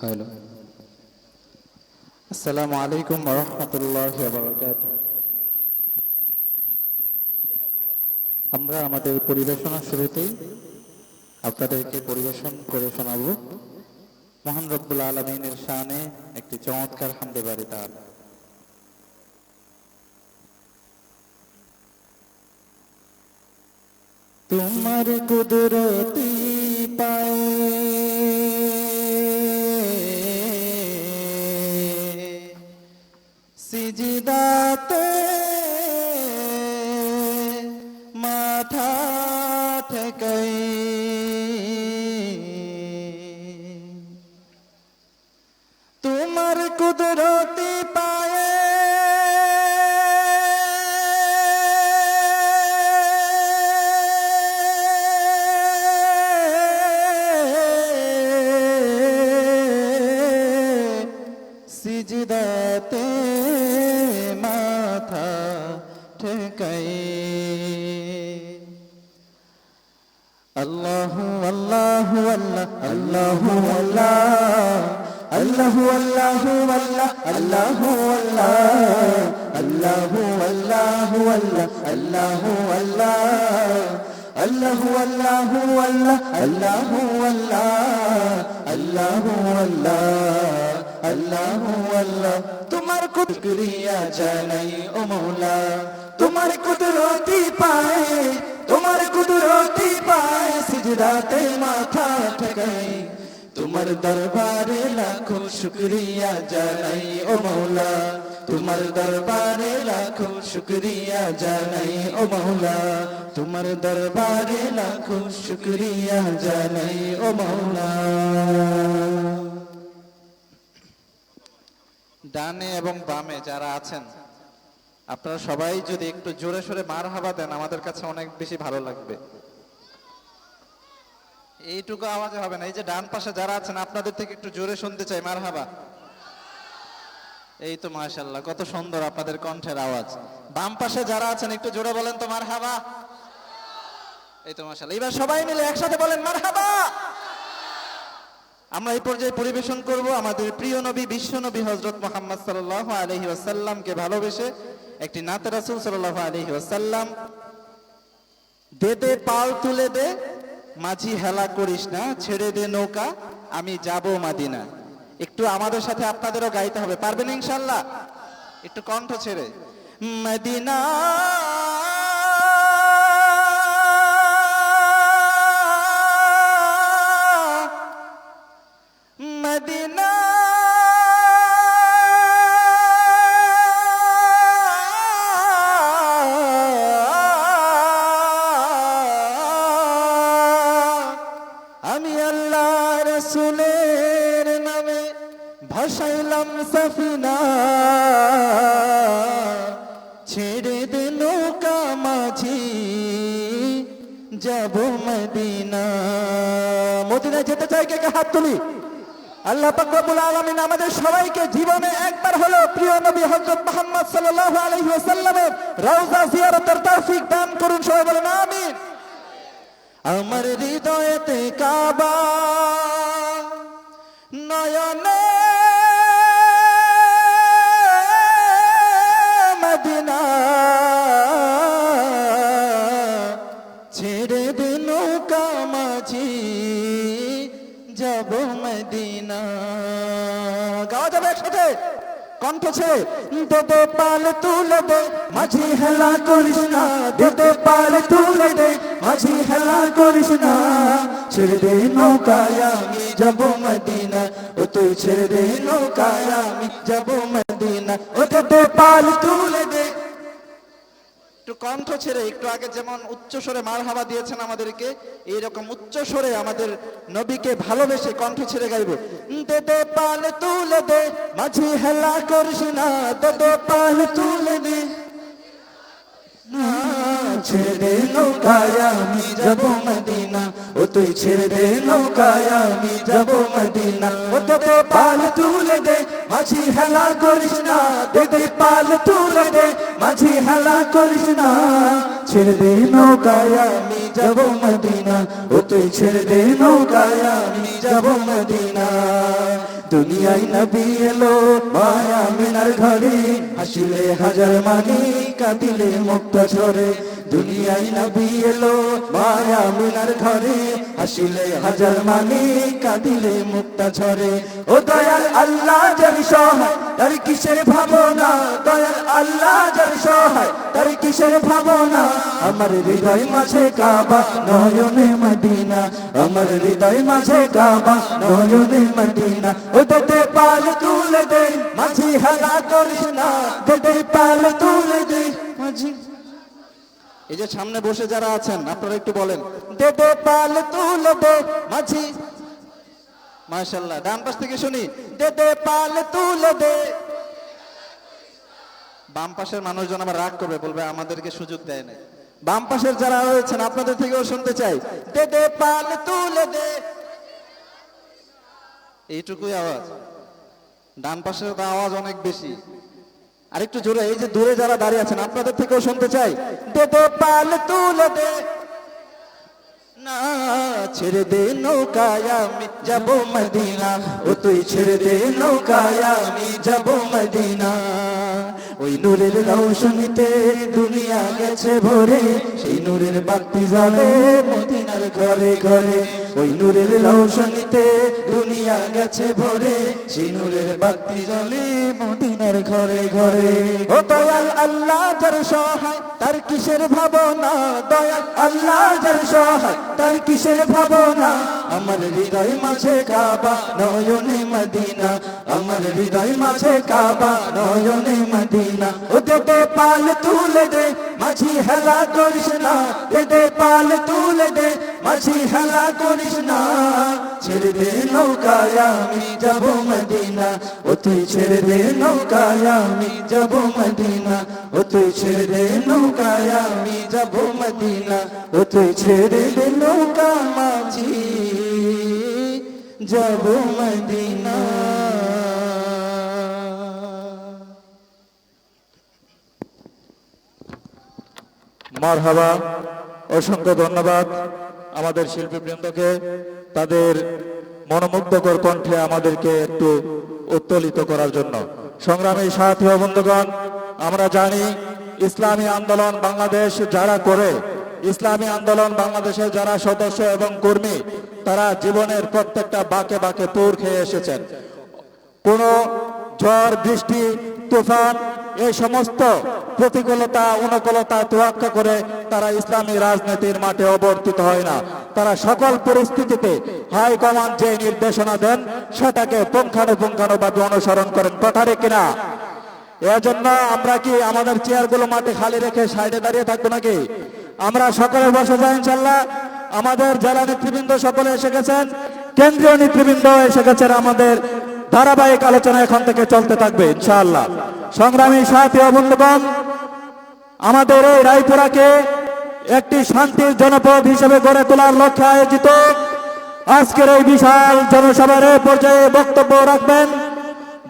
Hello আসসালামু আলাইকুম রহমতুল্লাহ আমরা আমাদের পরিবেশনার শুরুতেই আপনাদেরকে পরিবেশন করে শোনাবো। মহান রব্বুল আলমিনের শানে একটি চমৎকার হামদে বাড়ি তার তোমার কুদরতি সিজিদাতে মাথা ঠেকাই। তোমার কুদরতি পায়ে আল্লাহ আল্লাহ আল্লাহ আল্লাহ আল্লাহ আল্লাহ আল্লাহ আল্লাহ আল্লাহ আল্লাহ আল্লাহ আল্লাহ আল্লাহ আল্লাহ আল্লাহ তোমার কুদরিয়া জানাই ও মৌলা তোমার কুদরতি পায় তোমার কুদরতি পায় সিজদাতে মাথা ঠকাই। তোমার দরবারে লাখো শুক্রিয়া জানাই, ও মৌলা। তোমার দরবারে লাখো শুক্রিয়া জানাই, ও মৌলা। তোমার দরবারে লাখো শুক্রিয়া জানাই, ও মৌলা। ডানে এবং বামে যারা আছেন আপনারা সবাই যদি একটু জোরে সোরে মার হাবা দেন, আমাদের কাছে অনেক বেশি ভালো লাগবে। এইটুকু আওয়াজে হবে না, এই যে ডান পাশে যারা আছেন, আপনাদের থেকে একটু জোরে শুনতে চাই মার হাবা এই তো মাশাল্লাহ কত সুন্দর আপনাদের কণ্ঠের আওয়াজ। বাম পাশে যারা আছেন, একটু জোরে বলেন তো মার হাবা এই তো মাশাল্লাহ এবার সবাই মিলে একসাথে বলেন মার হাবা আমরা এই পর্যায়ে পরিবেশন করব আমাদের প্রিয় নবী, বিশ্ব নবী হজরত মোহাম্মদ সাল্লাহ আলহি ভালোবেসে। একটি নাতে রাসুল সাল্লাহ আলহি ওয়াসাল্লাম, দে দে, পাল তুলে দে, মাঝি হেলা করিস না, ছেড়ে দে নৌকা, আমি যাব মাদিনা। একটু আমাদের সাথে আপনাদেরও গাইতে হবে, পারবেন ইনশাল্লাহ? একটু কণ্ঠ ছেড়ে। মদিনা যাব মদিনা। মদিনা যেতে চাই কে কে? হাত তুলি। আল্লাহ পাক রব্বুল আলামিন আমাদের সবাইকে জীবনে একবার হলো প্রিয় নবী হযরত মুহাম্মদ আলাইহি ওয়াসাল্লামের রওজা জিয়ারতের তৌফিক দান করুন, সবাই বলেন আমিন। আমার হৃদয়েতে কাবা, নয়নে কণ্ঠ ছেড়ে দে দে পাল তুলে দে, মাঝি হেলা করিস না। দে দে পাল তুলে দে, মাঝি হেলা করিস না। ছেড়ে দে নৌকায় আমি যাব মদিনা। ও তুই ছেড়ে দে নৌকায় আমি যাব মদিনা। ও দে দে পাল তুলে দে একটু কণ্ঠ ছেড়ে, একটু আগে যেমন উচ্চ স্বরে মার হাওয়া দিয়েছেন আমাদেরকে, এইরকম উচ্চ স্বরে আমাদের নবীকে ভালোবেসে কণ্ঠ ছেড়ে গাইব। দে দে পাল তুলে দে, মাঝি হেলা করিস না, দে দে পাল তুলে দে। না। ছেড়ে দে নৌকায় যাব মদিনা। ও তুই ছেড়ে যাব মদিনা। ও দে পাল তুলে দে মাঝি হেলা করিস না। দে দে পাল তুলে দে মাঝি হেলা করিস না। ছেড়ে যাব মদিনা। ও তুই ছেড়ে যাব মদিনা। দুনিয়ায় নবী এলো, মায়া মিনার ঘরে। হাসিলে হাজার মানি, কাঁদিলে মুক্ত ঝরে। দুনিয়ায় নবী এলো, মায়া মিনার ঘরে। হাসিলে হাজার মানি, কাঁদিলে মুক্ত ঝরে। ও দয়াল আল্লাহ যার সহায়, তার কিসের ভাবনা? দয়াল আল্লাহ যার সহায়, তার কিসের ভাবনা? আমার হৃদয় মাঝে কাবা, নয়নে মদিনা। আমার হৃদয় মাঝে কাবা, নয়নে মদিনা। ও দে পাল তুলে দে, মাঝি হালা করিস না। দে পাল তুলে দে, মাঝি এই যে সামনে বসে যারা আছেন, আপনারা একটু বলেন। দে দে পাল তুলে দে মাঝি। মাশাল্লাহ ডান পাশ থেকে শুনি। দে দে পাল তুলে দে বাম পাশের মানুষজন আবার রাগ করবে, বলবে, আমাদেরকে সুযোগ দেয় না বাম পাশের যারা রয়েছেন, আপনাদের থেকেও শুনতে চাই। দে দে পাল তুলে দে এইটুকুই আওয়াজ। ডান পাশের তো আওয়াজ অনেক বেশি। আর একটু জোরে, এই যে দূরে যারা দাঁড়িয়ে আছেন, আপনাদের থেকেও শুনতে চাই। দে দে পাল তুলে দে। না, ছেড়ে দে নৌকায়, আমি যাব মদিনা। ও তুই ছেড়ে দে নৌকায়, আমি যাব মদিনা। ওই নূরের রৌশনীতে দুনিয়া গেছে ভরে। সেই নূরের বাতি জ্বলে মদিনার ঘরে ঘরে। ওই নূরের রৌশনীতে দুনিয়া গেছে ভরে সেই নূরের বাতি জ্বলে মদিনার ঘরে ঘরে। ও দয়াল আল্লাহ, যার সহায়, তার কিসের ভাবনা? দয়াল আল্লাহ, যার সহায়, তার কিসের ভাবনা? আমার হৃদয় মাঝে কাবা, নয়নে মদিনা। আমার হৃদয় মাঝে কাবা, নয়নে মদিনা। ও দে দে পাল তুলে দে, মাঝি হেলা করিস না। দে দে পাল তুলে দে মাঝি হেলা করিস না, ছেড়ে দে নৌকায়, আমি যাব মদিনা। ও তুই ছেড়ে দে আমি যাব মদিনা। ও তুই ছেড়ে দে নৌকায়, আমি যাব মদিনা। ও তুই ছেড়ে দে মাঝি যাব মদিনা। মারহাবা, অসংখ্য ধন্যবাদ। আমাদের শিল্পীবৃন্দকে তাদের মনোমুগ্ধকর কণ্ঠে আমাদেরকে একটু উত্তোলিত করার জন্য। সংগ্রামী সাথী বন্ধুগণ, আমরা জানি ইসলামী আন্দোলন বাংলাদেশ যারা করে, ইসলামী আন্দোলন বাংলাদেশের যারা সদস্য এবং কর্মী, তারা জীবনের প্রত্যেকটা বাঁকে বাঁকে পুর খেয়ে এসেছেন। কোনো ঝড়, বৃষ্টি, তুফান এই সমস্ত প্রতিকূলতা, অনুকূলতা তোয়াক্কা করে তারা ইসলামী রাজনীতির মাঠে অবর্তিত হয় না। তারা সকল পরিস্থিতিতে হাই কমান্ড যে নির্দেশনা দেন, সেটাকে পুঙ্খানুপুঙ্খানুভাবে অনুসরণ করেন। কথা কিনা? এজন্য আমরা কি আমাদের চেয়ারগুলো মাঠে খালি রেখে সাইডে দাঁড়িয়ে থাকব নাকি? আমরা সকলে বসে যাই ইনশাল্লাহ আমাদের জেলা নেতৃবৃন্দ সকলে এসে গেছেন, কেন্দ্রীয় নেতৃবৃন্দ এসে গেছেন আমাদের ধারাবাহিক আলোচনা এখন থেকে চলতে থাকবে, ইনশাআল্লাহ। সংগ্রামী সাথী বন্ধুগণ, আমাদের এই রায়পুরাকে একটি শান্তির জনপদ হিসেবে গড়ে তোলার লক্ষ্যে আয়োজিত আজকের এই বিশাল জনসভার পর্যায়ে বক্তব্য রাখবেন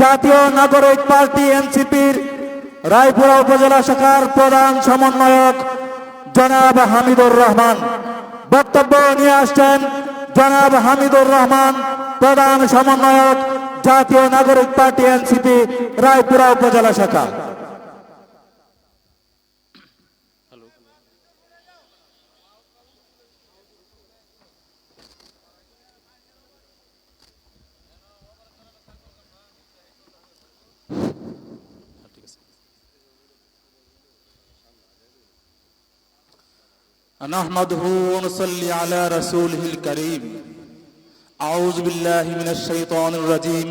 জাতীয় নাগরিক পার্টি এনসিপির রায়পুরা উপজেলা শাখার প্রধান সমন্বয়ক জনাব হামিদুর রহমান। বক্তব্য নিয়ে আসছেন জনাব হামিদুর রহমান, প্রধান সমন্বয়ক జాతీయ నాగరిక్ పార్టీ ఎన్సిపి రాయపుర ఉపజల శాఖ نحمده ونصلي على رسوله الكريم أعوذ بالله من الشيطان الرجيم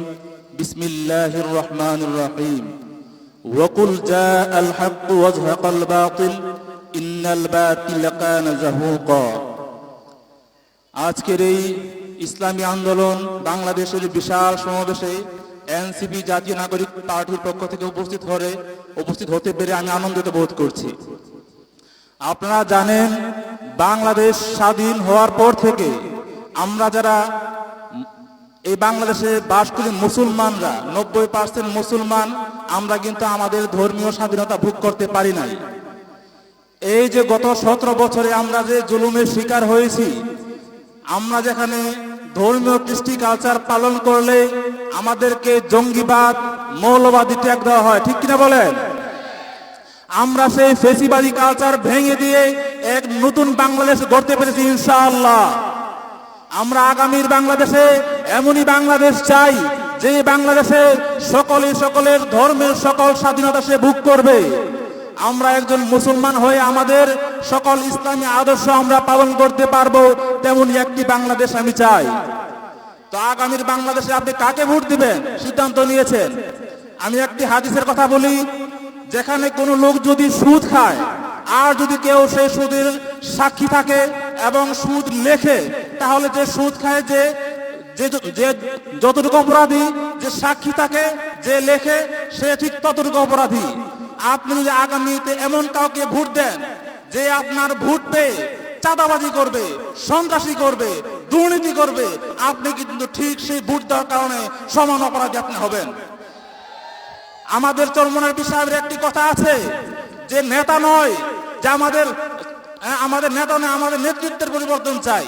بسم الله الرحمن الرحيم وقل جاء الحق وزهق الباطل إن الباطل كان زهوقا আজকের এই ইসলামী আন্দোলন বাংলাদেশের বিশাল সমাবেশে এনসিপি জাতীয় নাগরিক পার্টির পক্ষ থেকে উপস্থিত হয়ে উপস্থিত হতে পেরে আমি আনন্দিত বোধ করছি আপনারা জানেন বাংলাদেশ স্বাধীন হওয়ার পর থেকে আমরা যারা এই বাংলাদেশে বাস করি মুসলমানরা। নব্বই পার্সেন্ট মুসলমান আমরা কিন্তু আমাদের ধর্মীয় স্বাধীনতা ভোগ করতে পারি নাই। এই যে গত সতেরো বছরে আমরা যে জুলুমের শিকার হয়েছি, আমরা যেখানে ধর্মীয় কৃষ্টি কালচার পালন করলে আমাদেরকে জঙ্গিবাদ, মৌলবাদী ট্যাগ দেওয়া হয়। ঠিক কিনা বলেন? আমরা সেই ফেসিবাদী কালচার ভেঙে দিয়ে এক নতুন বাংলাদেশ গড়তে পেরেছি ইনশাআল্লাহ। আমরা আগামীর বাংলাদেশে এমনই বাংলাদেশ চাই যে বাংলাদেশে সকলে সকলের ধর্মের সকল স্বাধীনতা সে ভোগ করবে। আমরা একজন মুসলমান হয়ে আমাদের সকল ইসলামী আদর্শ আমরা পালন করতে পারব তেমনই একটি বাংলাদেশ আমি চাই। তো আগামীর বাংলাদেশে আপনি কাকে ভোট দিবেন? সিদ্ধান্ত নিয়েছেন। আমি একটি হাদিসের কথা বলি, যেখানে কোনো লোক যদি সুদ খায়, আর যদি কেউ সেই সুদের সাক্ষী থাকে এবং সুদ লেখে তাহলে যে সুদ খায় যে যে যতটুকু অপরাধী যে সাক্ষী থাকে যে লেখে সে ঠিক ততটুকু অপরাধী। আপনি যদি আগামীতে এমন কাউকে ভোট দেন যে আপনার ভোট পেয়ে চাঁদাবাজি করবে সন্ত্রাসী করবে দুর্নীতি করবে আপনি কিন্তু ঠিক সেই ভোট দেওয়ার কারণে সমান অপরাধী আপনি হবেন। আমাদের চরমনার সাহেবের একটি কথা আছে যে নেতা নয় যে আমাদের হ্যাঁ, আমাদের নেতা নয় আমাদের নেতৃত্বের পরিবর্তন চাই।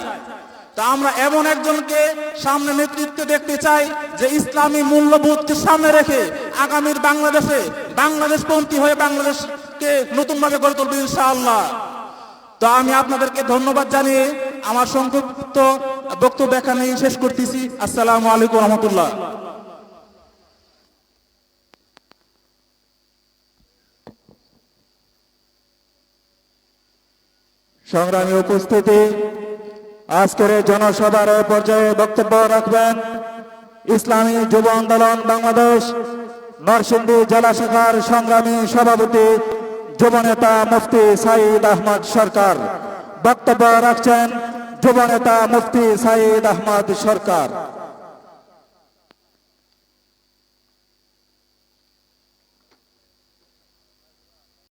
তা আমরা এমন একজনকে সামনে নেতৃত্ব দেখতে চাই যে ইসলামী মূল্যবোধকে সামনে রেখে আগামীর বাংলাদেশে বাংলাদেশ বাংলাদেশপন্থী হয়ে বাংলাদেশকে নতুনভাবে গড়ে তুলবে ইনশাআল্লাহ। তো আমি আপনাদেরকে ধন্যবাদ জানিয়ে আমার সংক্ষিপ্ত বক্তব্য এখানে শেষ করতেছি। আসসালামু আলাইকুম রহমতুল্লাহ। সংগ্রামী উপস্থিতি আজকের জনসভার পর্যায়ে বক্তব্য রাখবেন ইসলামী যুব আন্দোলন বাংলাদেশ, নরসিংদী জেলা শাখার সংগ্রামী সভাপতি যুবনেতা মুফতি সাইদ আহমদ সরকার। বক্তব্য রাখছেন যুব নেতা মুফতি সাইদ আহমদ সরকার।